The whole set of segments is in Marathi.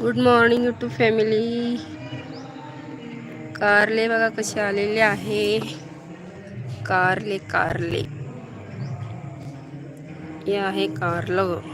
गुड मॉर्निंग यूट्यूब फॅमिली कारले बघा कसे आलेले आहे. कारले कारले. हे आहे कारलं.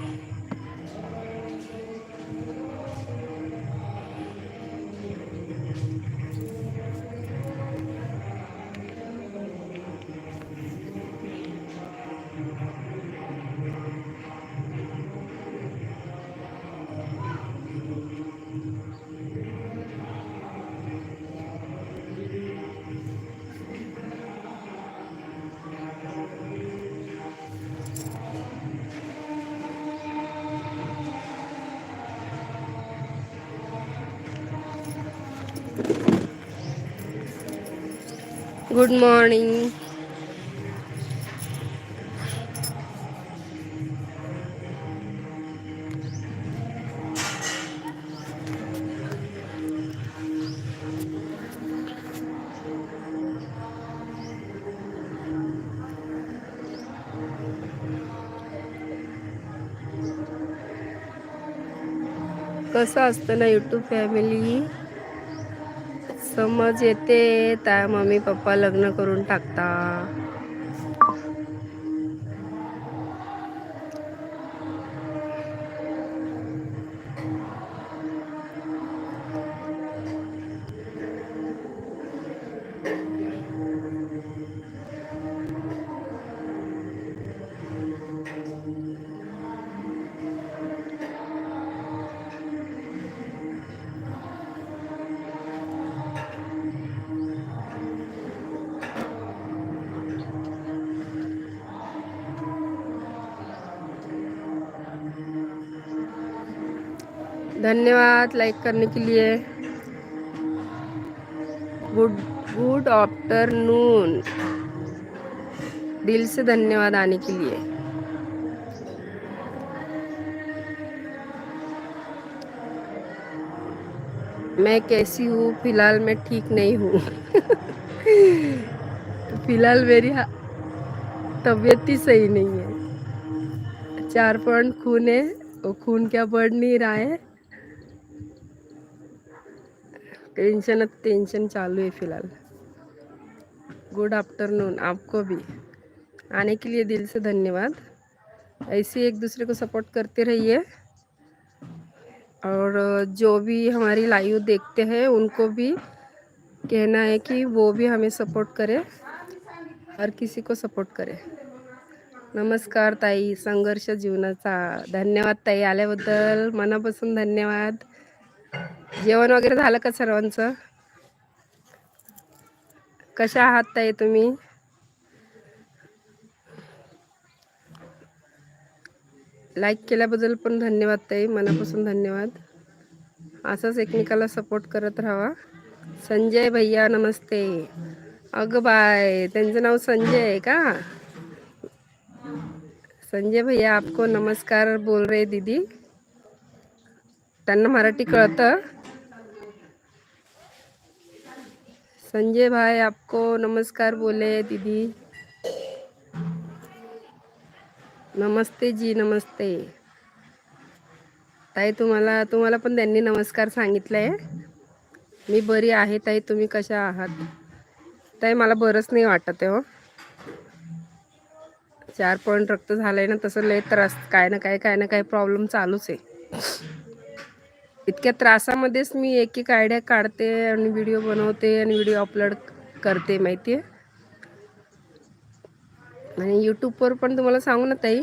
गुड मॉर्निंग कसं असतं ना यूट्यूब फॅमिली समज येते त्या मम्मी पप्पा लग्न करून टाकता. धन्यवाद लाइक करने के लिए। गुड गुड आफ्टरनून दिल से धन्यवाद आने के लिए। मैं कैसी हूँ? फ़िलहाल मैं ठीक नहीं हूँ। फ़िलहाल मेरी तबीयत ही सही नहीं है। चार पॉइंट खून है और खून क्या बढ़ नहीं रहा है। टेंशन टेंशन चालू है फिलहाल. गुड आफ्टरनून आपको भी. आने के लिए दिल से धन्यवाद. ऐसे एक दूसरे को सपोर्ट करते रहिए. और जो भी हमारी लाइव देखते हैं उनको भी कहना है कि वो भी हमें सपोर्ट करे और किसी को सपोर्ट करे. नमस्कार ताई संघर्ष जीवनाचा. धन्यवाद ताई आल्याबद्दल. मनापासून धन्यवाद. जेवण वगैरे झालं का सर्वांचं? कशा आहात ताई तुम्ही? लाईक केल्याबद्दल पण धन्यवाद ताई मनापासून धन्यवाद. असंच एकमेकाला सपोर्ट करत राहा संजय भैया नमस्ते. अगं बाय. त्यांचं नाव संजय आहे का? संजय भैया आपको नमस्कार बोल रहे दीदी. त्यांना मराठी कळतं. संजय भाई आपको नमस्कार बोले दीदी। नमस्ते जी नमस्ते। ताई तुम्हाला तुम्हाला पण त्यांनी नमस्कार सांगितलंय. मी बरी आहे ताई तुम्ही कशा आहात? ताई मला बरंच नाही वाटत आहे हो. चार पॉईंट रक्त झालंय ना तसं लय त्रास काय ना काय काय ना काय प्रॉब्लेम चालूच आहे. इतक्या त्रासामध्येच मी एक एक आयडिया काढते आणि व्हिडिओ बनवते आणि व्हिडिओ अपलोड करते माहिती आहे आणि यूट्यूबवर पण तुम्हाला सांगू ना ताई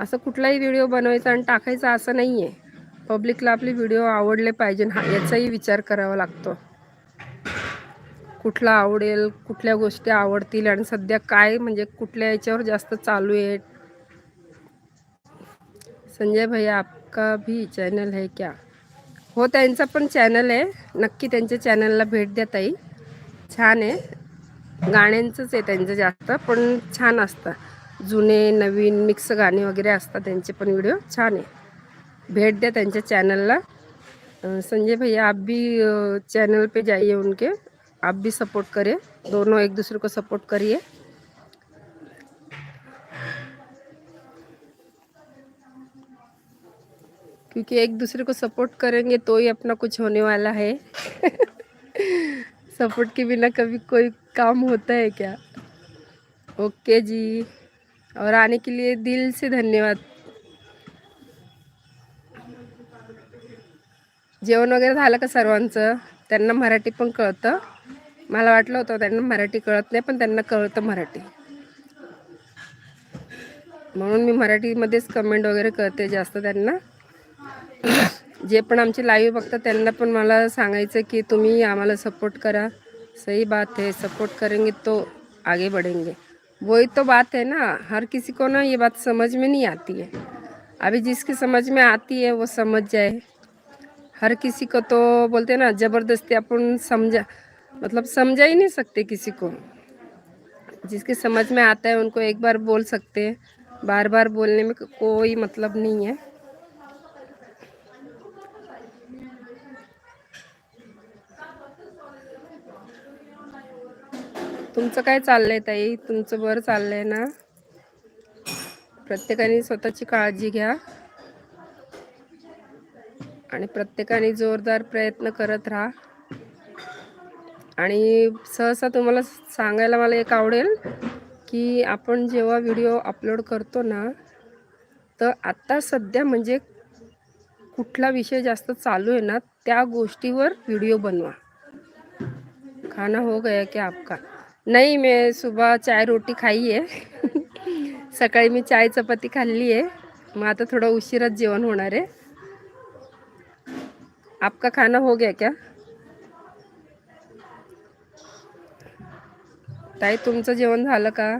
असं कुठलाही व्हिडिओ बनवायचा आणि टाकायचा असं नाही आहे पब्लिकला आपले व्हिडिओ आवडले पाहिजे हा याचाही विचार करावा लागतो. कुठला आवडेल कुठल्या गोष्टी आवडतील आणि सध्या काय म्हणजे कुठल्या याच्यावर जास्त चालू आहे? संजय भैया आपका भी चॅनल है क्या? हो त्यांचा पण चॅनल आहे. नक्की त्यांच्या चॅनलला भेट द्या ताई. छान आहे. गाण्यांचंच आहे त्यांचं जास्त पण छान असतं. जुने नवीन मिक्स गाणे वगैरे असतात त्यांचे पण व्हिडिओ छान आहे. भेट द्या त्यांच्या चॅनलला संजय भैया आप भी चैनल पे जाइए उनके. आप भी सपोर्ट करें. दोनों एक दूसरे को सपोर्ट करिए. क्योंकि एक दूसरे को सपोर्ट करेंगे तो ही अपना कुछ होने वाला है। सपोर्ट के बिना कभी कोई काम होता है क्या? ओके जी। और आने के लिए दिल से धन्यवाद। जेवण वगैरे झालं का सर्वांचं? त्यांना मराठी पण कळतं. मला वाटलं होतं त्यांना मराठी कळत नाही पण त्यांना कळतं मराठी. म्हणून मी मराठीमध्येच कमेंट वगैरे करते जास्त त्यांना. जे पण आमचे लाईव्ह बघतात, त्यांना पण मला सांगायचं की तुम्ही आम्हाला सपोर्ट करा. सही बात है सपोर्ट करेंगे तो आगे बढ़ेंगे. वही तो बात है ना, हर किसी को ना ये बात समझ में नहीं आती है। अभी जिसकी समझ में आती है, वो समझ जाए। हर किसी को तो बोलते हैं ना, ज़बरदस्ती अपन समझा मतलब समझा ही नहीं सकते किसी को। जिसके समझ में आता है, उनको एक बार बोल सकते हैं। बार बार बोलने में कोई मतलब नहीं है। तुमचं काय चाललंय ताई? तुमचं बरं चाललंय ना? प्रत्येकाने स्वतःची काळजी घ्या. आणि प्रत्येकाने जोरदार प्रयत्न करत राहा. आणि सहसा तुम्हाला सांगायला मला एक आवडेल की आपण जेव्हा व्हिडिओ अपलोड करतो ना तर आत्ता सध्या म्हणजे कुठला विषय जास्त चालू आहे ना त्या गोष्टीवर व्हिडिओ बनवा. खाना हो गया क्या आपका? नाही मी सुबह चाय रोटी खाई आहे. सकाळी मी चाय चपाती खाल्ली आहे. मग आता थोडं उशिराच जेवण होणार आहे. आपका खाना हो गया क्या? ताई तुमचं जेवण झालं का?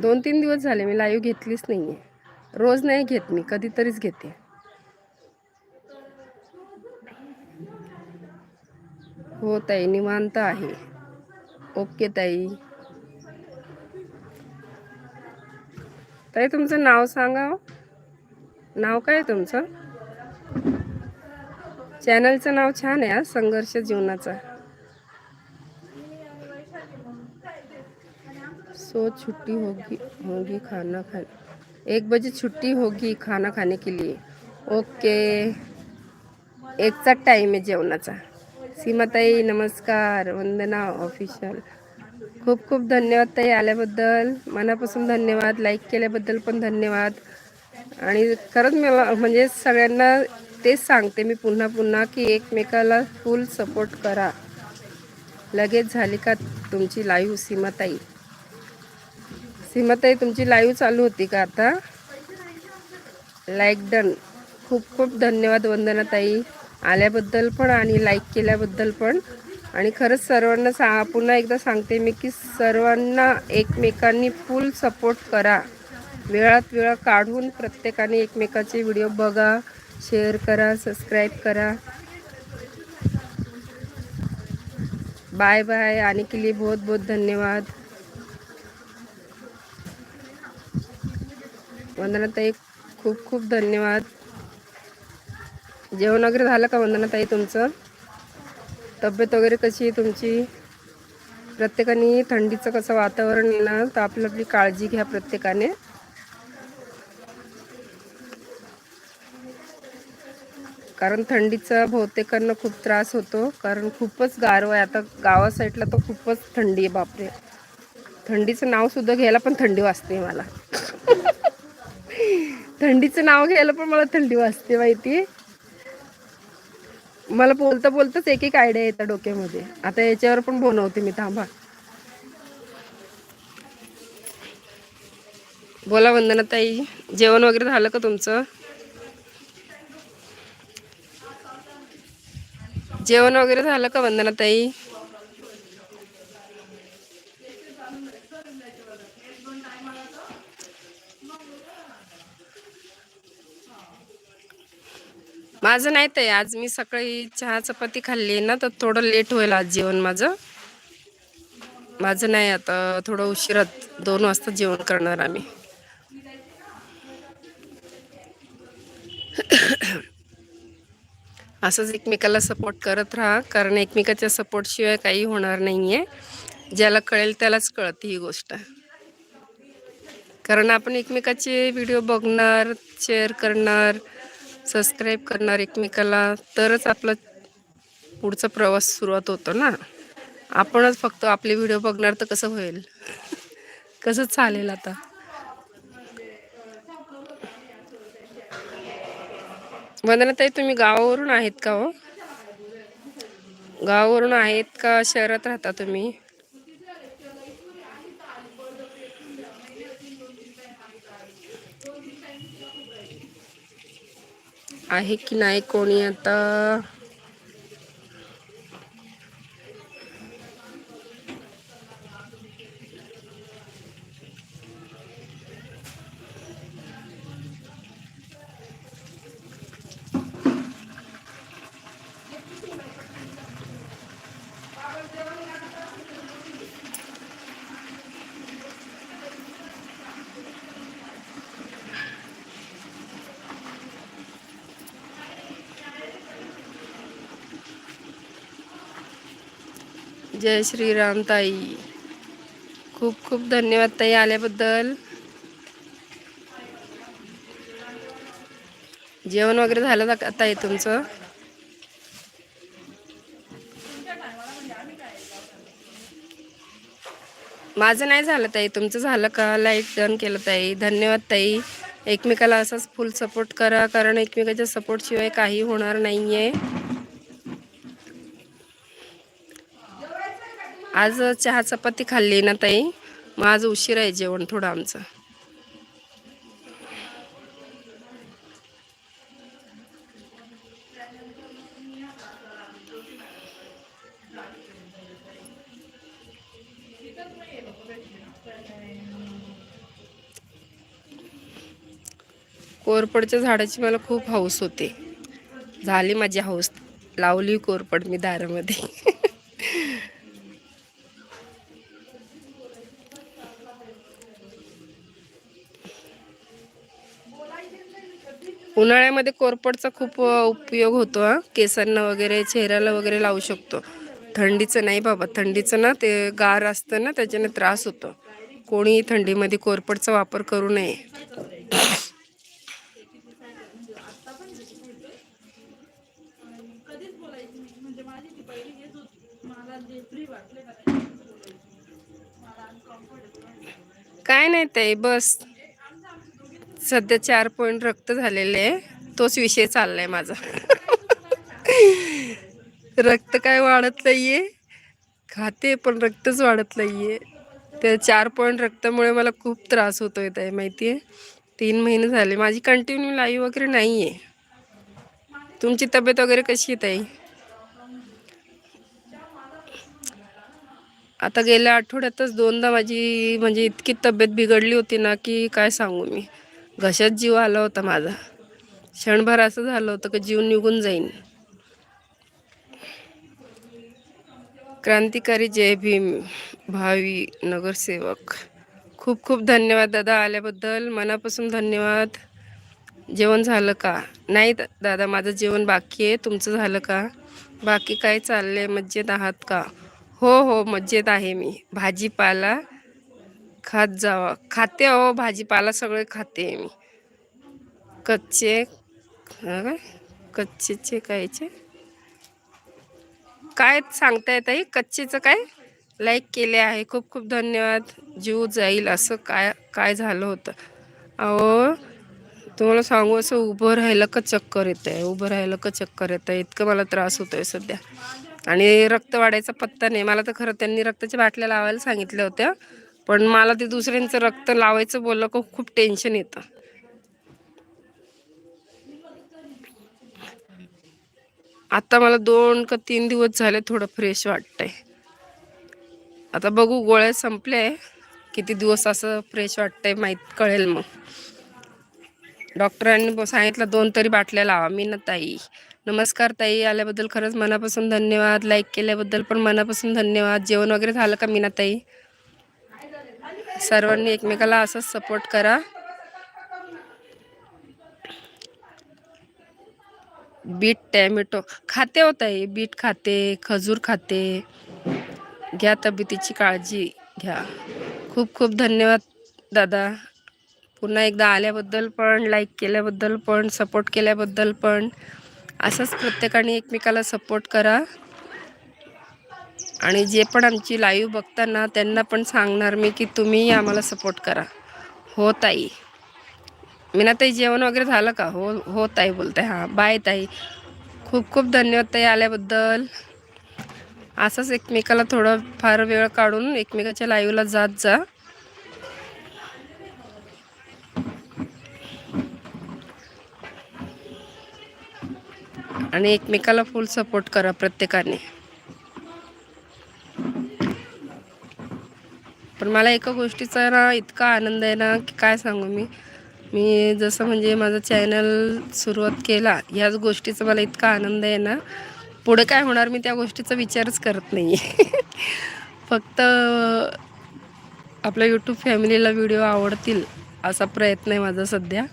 दोन तीन दिवस झाले मी लाईव्ह घेतलीच नाही आहे रोज नाही घेत मी कधीतरीच घेते. हो ताई निवांत आहे. ओके ताई. ताई तुमचं नाव सांगा हो. नाव काय आहे तुमचं? चॅनलचं नाव छान आहे आज संघर्ष जीवनाचा. सो छुट्टी होगी होगी खाना खाने एक बजे छुट्टी होगी खाना खाने के लिए. ओके. एकचा टाईम आहे जेवणाचा. सीमाताई नमस्कार. वंदना ऑफिशियल खूप खूप धन्यवाद ताई आल्याबद्दल. मनापासून धन्यवाद. लाईक केल्याबद्दल पण धन्यवाद. आणि खरंच मला म्हणजे सगळ्यांना तेच सांगते मी पुन्हा पुन्हा की एकमेकाला फुल सपोर्ट करा. लगेच झाली का तुमची लाईव्ह सीमाताई? सीमाताई तुमची लाईव्ह चालू होती का आता? लाईक डन खूप खूप धन्यवाद वंदनाताई आल्याबद्दल पण आणि लाईक केल्याबद्दल पण. आणि खरंच सर्वांना सा पुन्हा एकदा सांगते मी की सर्वांना एकमेकांनी फुल सपोर्ट करा. वेळात वेळ काढून प्रत्येकाने एकमेकाचे व्हिडिओ बघा शेअर करा सबस्क्राईब करा. बाय बाय आणि केली बहुत बहुत धन्यवाद. वंदनाताई खूप खूप धन्यवाद. जेवण वगैरे झालं का वंदनाताई तुमचं? तब्येत वगैरे कशी आहे तुमची? प्रत्येकाने थंडीचं कसं वातावरण आहे ना तर आपली आपली काळजी घ्या प्रत्येकाने. कारण थंडीचा बहुतेकांना खूप त्रास होतो कारण खूपच गारव आहे. आता गावा साईडला तर खूपच थंडी आहे बापरे. थंडीचं नाव सुद्धा घ्यायला पण थंडी वाजते मला. थंडीचं नाव घ्यायला पण मला थंडी वाजते माहिती? मला बोलता बोलताच एक एक आयडिया येतात डोक्यामध्ये. आता याच्यावर पण बनवते मी थांबा. बोला वंदना ताई जेवण वगैरे झालं का तुमचं? जेवण वगैरे झालं का वंदना ताई माझं नाही ते आज मी सकाळी चहा चपाती खाल्ली ना तर थोडं लेट होईल आज जेवण माझं. माझं नाही आता थोडं उशिरात दोन वाजता जेवण करणार आम्ही. असंच एकमेकाला सपोर्ट करत राहा कारण एकमेकाच्या सपोर्टशिवाय काही होणार नाही आहे ज्याला कळेल त्यालाच कळते ही गोष्ट. कारण आपण एकमेकाचे व्हिडिओ बघणार शेअर करणार सबस्क्राईब करणार एकमेकाला तरच आपला पुढचा प्रवास सुरुवात होतो ना. आपणच फक्त आपले व्हिडिओ बघणार तर कसं होईल? कसं चालेल आता? वंदनाताई तुम्ही गावावरून आहेत का हो? गावावरून आहेत का? शहरात राहता तुम्ही? आहे की नाही कोणी आता? जय श्रीराम ताई. खूप खूप धन्यवाद ताई आल्याबद्दल. जेवण वगैरे झालं का ताई तुमचं? माझं नाही झालं ताई तुमचं झालं का? लाइट डन केलं ताई. धन्यवाद ताई. एकमेकाला असाच फुल सपोर्ट करा कारण एकमेकाच्या सपोर्टशिवाय काही होणार नाही आहे आज चहा चपाती खाल्ली ना ताई. मग आज उशीर आहे जेवण थोडं आमचं. कोरपडच्या झाडाची मला खूप हौस होते. झाली माझी हौस. लावली कोरपड मी दारामध्ये. उन्हाळ्यामध्ये कोरपडचा खूप उपयोग होतो हा. केसांना वगैरे चेहऱ्याला वगैरे लावू शकतो. थंडीचं नाही बाबा. थंडीचं ना ते गार असतं ना त्याच्याने त्रास होतो. कोणीही थंडीमध्ये कोरपडचा वापर करू नये. काय नाही ते बस. सध्या चार पॉईंट रक्त झालेले आहे. तोच विषय चाललाय माझा. रक्त काय वाढत नाहीये. खाते पण रक्तच वाढत नाहीये. त्या चार पॉईंट रक्तामुळे मला खूप त्रास होतोय ताई माहिती आहे तीन महिने झाले. माझी कंटिन्यू लाईव्ह वगैरे नाही आहे तुमची तब्येत वगैरे कशी आहे ताई? आता गेल्या आठवड्यातच दोनदा माझी म्हणजे इतकी तब्येत बिघडली होती ना की काय सांगू मी? घशात जीव आला होता माझा. क्षणभर असं झालं होतं की जीव निघून जाईन. क्रांतिकारी जय भीम भावी नगरसेवक. खूप खूप धन्यवाद दादा आल्याबद्दल. मनापासून धन्यवाद. जेवण झालं का? नाही दादा माझं जेवण बाकी आहे. तुमचं झालं का? बाकी काय चाललं आहे मज्जेत आहात का? हो हो मज्जेत आहे मी. भाजीपाला खात जावा. खाते अहो भाजीपाला सगळे खाते मी. कच्चे काय कच्चेचे कायचे काय सांगताय ताई? कच्चेचं काय? लाईक केले आहे. खूप खूप धन्यवाद. जीव जाईल असं काय काय झालं होतं? अहो तुम्हाला सांगू असं उभं राहिलं का चक्कर येत आहे उभं राहिलं का चक्कर येत आहे इतकं मला त्रास होतो आहे सध्या. आणि रक्त वाढायचा पत्ता नाही. मला तर खरं त्यांनी रक्ताच्या बाटल्या लावायला सांगितल्या होत्या. पण मला ते दुसऱ्यांचं रक्त लावायचं बोललं का खूप टेन्शन येतं. आता मला दोन का तीन दिवस झाले थोडं फ्रेश वाटतंय. आता बघू गोळ्या संपल्या किती दिवस असं फ्रेश वाटतंय माहीत कळेल मग. डॉक्टरांनी सांगितलं दोन तरी बाटल्या लावा. मी ना ताई. नमस्कार ताई. आल्याबद्दल खरंच मनापासून धन्यवाद. लाईक केल्याबद्दल पण मनापासून धन्यवाद. जेवण वगैरे झालं का मीना ताई? सर्वांनी एकमेकाला असंच सपोर्ट करा. बीट टॅमॅटो खाते होता आहे बीट खाते खजूर खाते. घ्या तब्येतीची काळजी घ्या. खूप खूप धन्यवाद दादा. पुन्हा एकदा आल्याबद्दल पण लाईक केल्याबद्दल पण सपोर्ट केल्याबद्दल पण. असंच प्रत्येकाने एकमेकाला सपोर्ट करा. आणि जे पण आमची लाईव्ह बघताना त्यांना पण सांगणार मी की तुम्ही आम्हाला सपोर्ट करा. हो ताई. मीना ताई जेवण वगैरे झालं का? हो हो ताई बोलते हां बाय ताई. खूप खूप धन्यवाद ताई आल्याबद्दल. असंच एकमेकाला थोडं फार वेळ काढून एकमेकाच्या लाईव्हला जात जा. आणि एकमेकाला फुल सपोर्ट करा प्रत्येकाने. पण मला एका गोष्टीचा ना इतका आनंद आहे ना की काय सांगू मी? मी जसं म्हणजे माझं चॅनल सुरुवात केला ह्याच गोष्टीचा मला इतका आनंद आहे ना. पुढे काय होणार मी त्या गोष्टीचा विचारच करत नाही फक्त आपल्या यूट्यूब फॅमिलीला व्हिडिओ आवडतील असा प्रयत्न आहे माझा सध्या.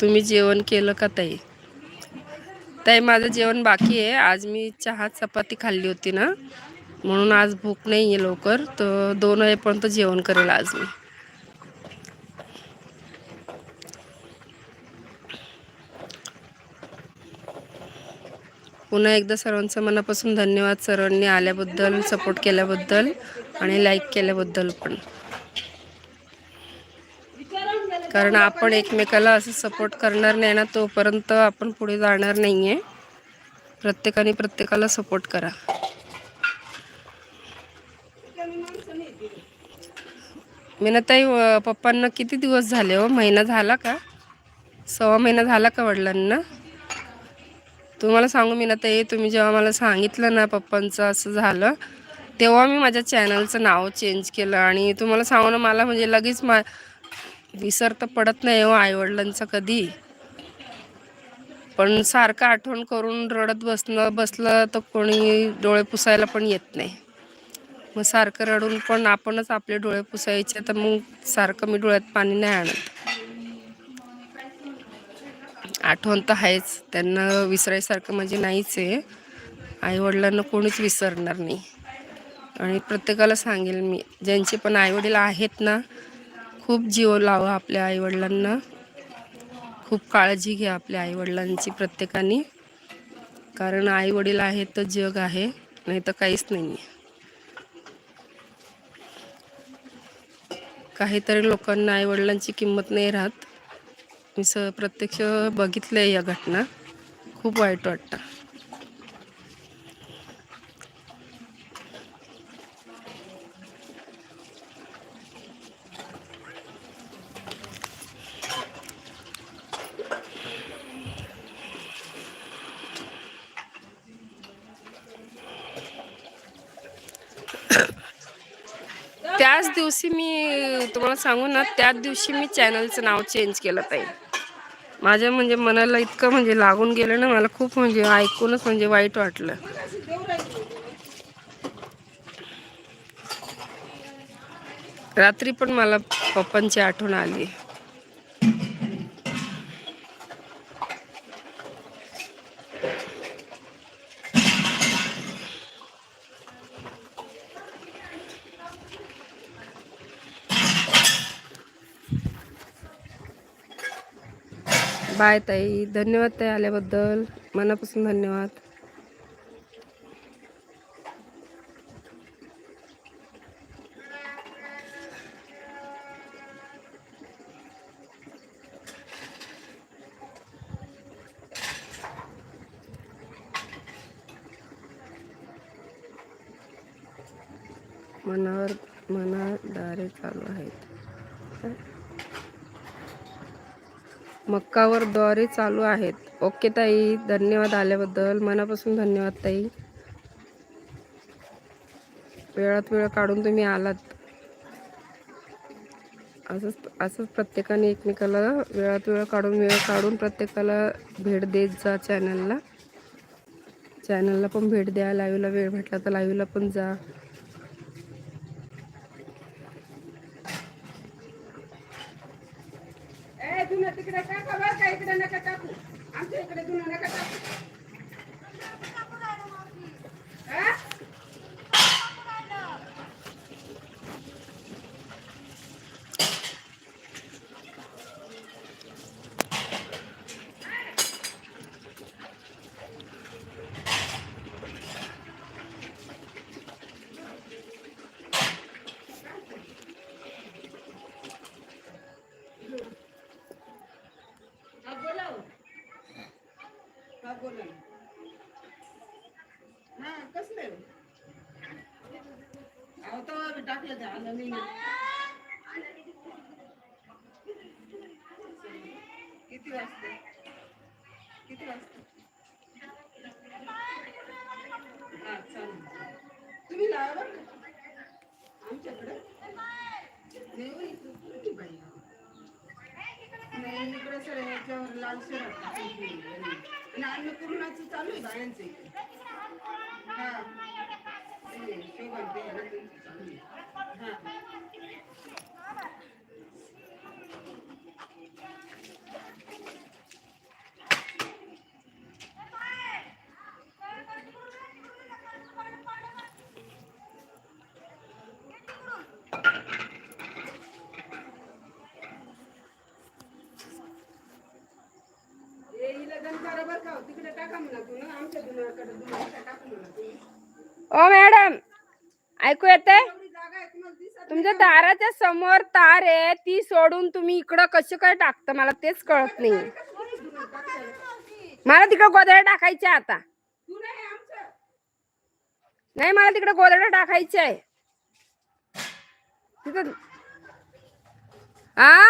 तुम्ही जेवण केलं का ताई? ताई माझं जेवण बाकी आहे. आज मी चहा चपाती खाल्ली होती ना. म्हणून आज भूक नाही आहे लवकर तर दोन वेळेपर्यंत जेवण करेल आज मी. पुन्हा एकदा सर्वांचं मनापासून धन्यवाद सर्वांनी आल्याबद्दल सपोर्ट केल्याबद्दल आणि लाईक केल्याबद्दल पण. कारण आपण एकमेकाला असं सपोर्ट करणार नाही ना तोपर्यंत आपण पुढे जाणार नाही आहे प्रत्येकाने प्रत्येकाला सपोर्ट करा. ताई पप्पांना किती दिवस झाले हो? महिना झाला का? सव्वा महिना झाला का वडिलांना? तुम्हाला सांगू ताई तुम्ही जेव्हा मला सांगितलं ना पप्पांचं असं झालं तेव्हा मी माझ्या चॅनलचं नाव चेंज केलं आणि तुम्हाला सांगू ना मला म्हणजे लगेच मा विसर तर पडत नाही हो आईवडिलांचं कधी. पण सारखं आठवण करून रडत बसणं बसलं तर कोणी डोळे पुसायला पण येत नाही. मग सारखं रडून पण आपणच आपले डोळे पुसायचे तर मग सारखं मी डोळ्यात पाणी नाही आणत. आठवण तर आहेच त्यांना विसरायसारखं म्हणजे नाहीच आहे. आईवडिलांना कोणीच विसरणार नाही. आणि प्रत्येकाला सांगेल मी ज्यांचे पण आईवडील आहेत ना खूप जीव लावा आपल्या आईवडिलांना. खूप काळजी घ्या आपल्या आईवडिलांची प्रत्येकाने. कारण आईवडील आहेत तर जग आहे नाही तर काहीच नाही आहे काहीतरी लोकांना आईवडिलांची किंमत नाही राहत. मी स प्रत्यक्ष बघितलं आहे या घटना. खूप वाईट वाटतं. त्याच दिवशी मी तुम्हाला सांगू ना त्याच दिवशी मी चॅनलचं नाव चेंज केलं ताई. माझ्या म्हणजे मनाला इतकं म्हणजे लागून गेलं ना मला खूप म्हणजे ऐकूनच म्हणजे वाईट वाटलं. रात्री पण मला पप्पांची आठवण आली. बाय ताई. धन्यवाद ताई आल्याबद्दल. मनापासून धन्यवाद. मनावर मनाद्वारे चालू आहेत. मक्कावर द्वारे चालू आहेत. ओके ताई धन्यवाद आल्याबद्दल. मनापासून धन्यवाद ताई. वेळात वेळ काढून तुम्ही आलात. असंच असंच प्रत्येकाने एकमेकाला वेळात वेळ काढून वेळ काढून प्रत्येकाला भेट देत जा चॅनलला चॅनलला पण भेट द्या. लाईव्हला वेळ भेटला तर लाईव्हला पण जा. तिकडे टाका बरं का, इकडे नका टाकू. आमच्या इकडे धुणं नका टाकू. हा? हा, बोला हो. हा, बोला ना. हा, कसलं आहे? अहो, तेव्हा बी टाकलं ते आलं मी किती वाजते? किती वाजता? हा चालेल. तुम्ही लावा बरं का? आमच्याकडे? नाही हो, बाई? नाही इकडे सर याच्यावर लाल सर आणि अन्नपूर्णाचं चालू आहे बायांचं इकडे. हा. नाही, शोभा ते आहे ना, त्यांचं चालू आहे. हा ए, हिला दणकारा बरं का हो, तिकडे टाका म्हणा तू ना आमच्या दुनाकडे दुनाकडे टाकू म्हणा तुम्ही ओ मॅडम ऐकू येते तुमच्या दाराच्या समोर तार आहे ती सोडून तुम्ही इकडं कसे काय टाकता? मला तेच कळत नाही मला तिकडं गोदड्या टाकायच्या आता. नाही मला तिकडे गोदड्या टाकायच्या आहे तिथं आ?